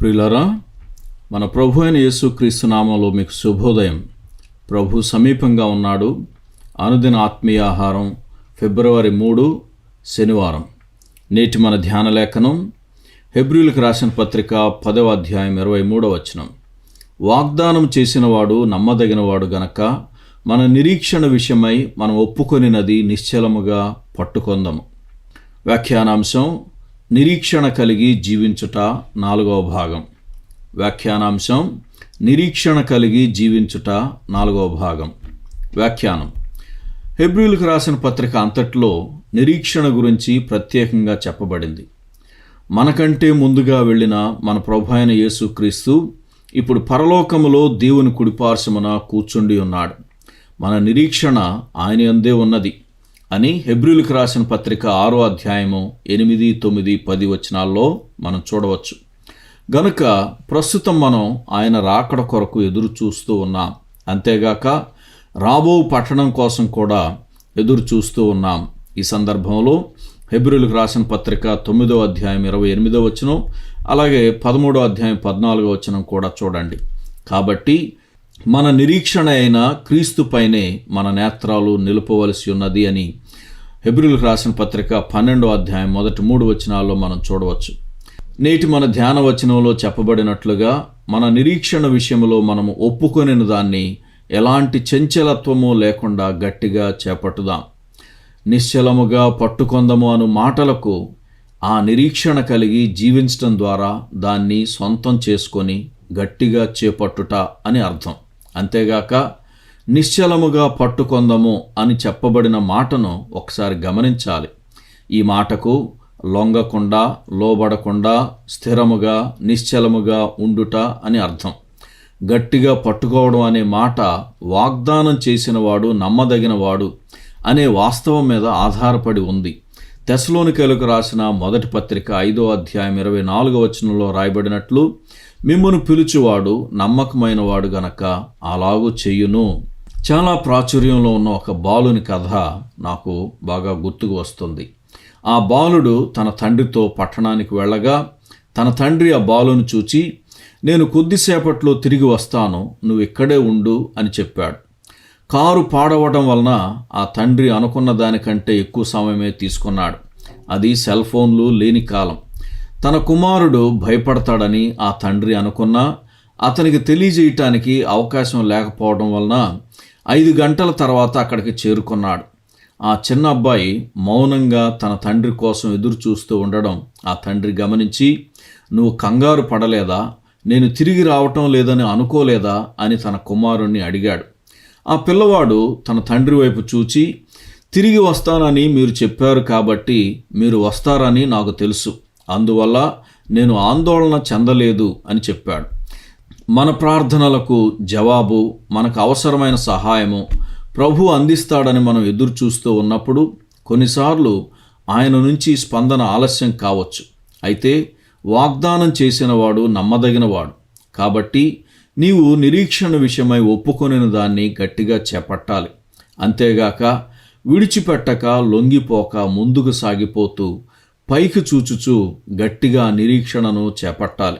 ప్రియులరా మన ప్రభు అయిన యేసుక్రీస్తు నామంలో మీకు శుభోదయం. ప్రభు సమీపంగా ఉన్నాడు. అనుదిన ఆత్మీయ ఆహారం ఫిబ్రవరి మూడు శనివారం. నేటి మన ధ్యాన లేఖనం హెబ్రిలకు రాసిన పత్రిక పదవ అధ్యాయం ఇరవై మూడవ వచనం. వాగ్దానం చేసినవాడు నమ్మదగినవాడు గనక మన నిరీక్షణ విషయమై మనం ఒప్పుకొనినది నిశ్చలముగా పట్టుకొందము. వ్యాఖ్యానాంశం నిరీక్షణ కలిగి జీవించుట నాలుగవ భాగం. వ్యాఖ్యానాంశం నిరీక్షణ కలిగి జీవించుట నాలుగవ భాగం. వ్యాఖ్యానం. హెబ్రిల్కు రాసిన పత్రిక అంతట్లో నిరీక్షణ గురించి ప్రత్యేకంగా చెప్పబడింది. మనకంటే ముందుగా వెళ్ళిన మన ప్రభు అయిన యేసుక్రీస్తు ఇప్పుడు పరలోకములో దేవుని కుడిపార్శమున కూర్చుండి ఉన్నాడు. మన నిరీక్షణ ఆయన అందే ఉన్నది. అని హెబ్రిలకు రాసిన పత్రిక ఆరో అధ్యాయము ఎనిమిది తొమ్మిది పది వచనాల్లో మనం చూడవచ్చు. గనుక ప్రస్తుతం మనం ఆయన రాకడ కొరకు ఎదురు చూస్తూ ఉన్నాం. అంతేగాక రాబో పట్టణం కోసం కూడా ఎదురు చూస్తూ ఉన్నాం. ఈ సందర్భంలో హెబ్రిలకు రాసిన పత్రిక తొమ్మిదో అధ్యాయం ఇరవై ఎనిమిదో వచనం అలాగే పదమూడో అధ్యాయం పద్నాలుగో వచనం కూడా చూడండి. కాబట్టి మన నిరీక్షణ అయిన క్రీస్తుపైనే మన నేత్రాలు నిలుపవలసి ఉన్నది అని హెబ్రిలకు రాసిన పత్రిక పన్నెండో అధ్యాయం మొదటి మూడు వచనాల్లో మనం చూడవచ్చు. నేటి మన ధ్యాన వచనంలో చెప్పబడినట్లుగా మన నిరీక్షణ విషయంలో మనము ఒప్పుకొనిన దాన్ని ఎలాంటి చంచలత్వము లేకుండా గట్టిగా చేపట్టుదాం. నిశ్చలముగా పట్టుకొందము అను మాటలకు ఆ నిరీక్షణ కలిగి జీవించడం ద్వారా దాన్ని సొంతం చేసుకొని గట్టిగా చేపట్టుట అని అర్థం. అంతేగాక నిశ్చలముగా పట్టుకొందము అని చెప్పబడిన మాటను ఒకసారి గమనించాలి. ఈ మాటకు లొంగకుండా లోబడకుండా స్థిరముగా నిశ్చలముగా ఉండుట అని అర్థం. గట్టిగా పట్టుకోవడం అనే మాట వాగ్దానం చేసినవాడు నమ్మదగినవాడు అనే వాస్తవం మీద ఆధారపడి ఉంది. తెసలోనికలకు రాసిన మొదటి పత్రిక ఐదో అధ్యాయం ఇరవై నాలుగో వచనంలో రాయబడినట్లు మిమ్మను పిలుచువాడు నమ్మకమైన వాడు గనక అలాగూ చెయ్యును చాలా ప్రాచుర్యంలో ఉన్న ఒక బాలుని కథ నాకు బాగా గుర్తుకు వస్తుంది. ఆ బాలుడు తన తండ్రితో పట్టణానికి వెళ్ళగా తన తండ్రి ఆ బాలును చూచి నేను కొద్దిసేపట్లో తిరిగి వస్తాను నువ్వు ఇక్కడే ఉండు అని చెప్పాడు. కారు పాడవటం వలన ఆ తండ్రి అనుకున్న దానికంటే ఎక్కువ సమయమే తీసుకున్నాడు. అది సెల్ ఫోన్లు లేని కాలం. తన కుమారుడు భయపడతాడని ఆ తండ్రి అనుకున్నా అతనికి తెలియజేయటానికి అవకాశం లేకపోవడం వలన ఐదు గంటల తర్వాత అక్కడికి చేరుకున్నాడు. ఆ చిన్న అబ్బాయి మౌనంగా తన తండ్రి కోసం ఎదురు చూస్తూ ఉండడం ఆ తండ్రి గమనించి నువ్వు కంగారు పడలేదా? నేను తిరిగి రావటం లేదని అనుకోలేదా? అని తన కుమారుణ్ణి అడిగాడు. ఆ పిల్లవాడు తన తండ్రి వైపు చూచి తిరిగి వస్తానని మీరు చెప్పారు కాబట్టి మీరు వస్తారని నాకు తెలుసు. అందువల్ల నేను ఆందోళన చెందలేదు అని చెప్పాడు. మన ప్రార్థనలకు జవాబు మనకు అవసరమైన సహాయము ప్రభు అందిస్తాడని మనం ఎదురు చూస్తూ ఉన్నప్పుడు కొన్నిసార్లు ఆయన నుంచి స్పందన ఆలస్యం కావచ్చు. అయితే వాగ్దానం చేసినవాడు నమ్మదగినవాడు. కాబట్టి నీవు నిరీక్షణ విషయమై ఒప్పుకొనిన దాన్ని గట్టిగా చేపట్టాలి. అంతేగాక విడిచిపెట్టక లొంగిపోక ముందుకు సాగిపోతూ పైకి చూచుచూ గట్టిగా నిరీక్షణను చేపట్టాలి.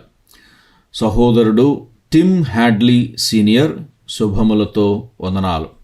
సహోదరుడు టిమ్ హ్యాడ్లీ సీనియర్ శుభములతో వందనాలు.